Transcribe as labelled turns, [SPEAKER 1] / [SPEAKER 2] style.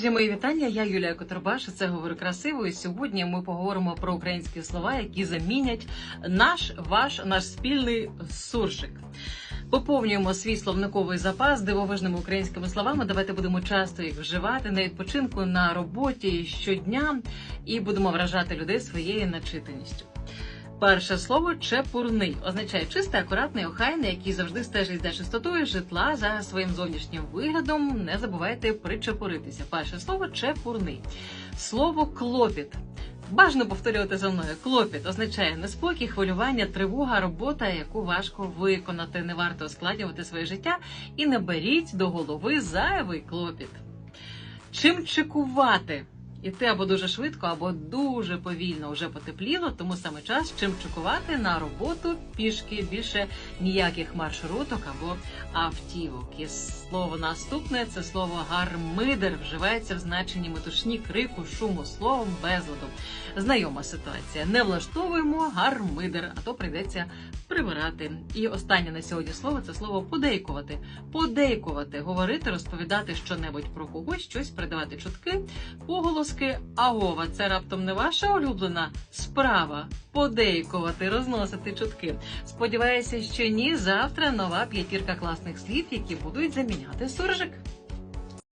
[SPEAKER 1] Друзі, мої вітання. Я Юлія Котурбаш. Це говорю красиво. І сьогодні ми поговоримо про українські слова, які замінять наш, ваш, наш спільний суржик. Поповнюємо свій словниковий запас дивовижними українськими словами. Давайте будемо часто їх вживати на відпочинку на роботі щодня і будемо вражати людей своєю начитаністю. Перше слово чепурний означає чистий, акуратний, охайний, який завжди стежить за чистотою житла, за своїм зовнішнім виглядом. Не забувайте причепуритися. Перше слово чепурний. Слово клопіт. Бажано повторювати за мною. Клопіт означає неспокій, хвилювання, тривога, робота, яку важко виконати. Не варто ускладнювати своє життя і не беріть до голови зайвий клопіт. Чим чекувати? Іти або дуже швидко, або дуже повільно вже потепліло, тому саме час чим чекувати на роботу пішки більше ніяких маршруток або автівок. І слово наступне це слово гармидер вживається в значенні метушні, крику, шуму, словом, безладу. Знайома ситуація. Не влаштовуємо гармидер, а то прийдеться прибирати. І останнє на сьогодні слово це слово подейкувати. Подейкувати, говорити, розповідати щонебудь про когось, щось передавати чутки, поголоски. Агова, це раптом не ваша улюблена справа. Подейкувати, розносити чутки. Сподіваюся, що ні. Завтра нова п'ятірка класних слів, які будуть заміняти суржик.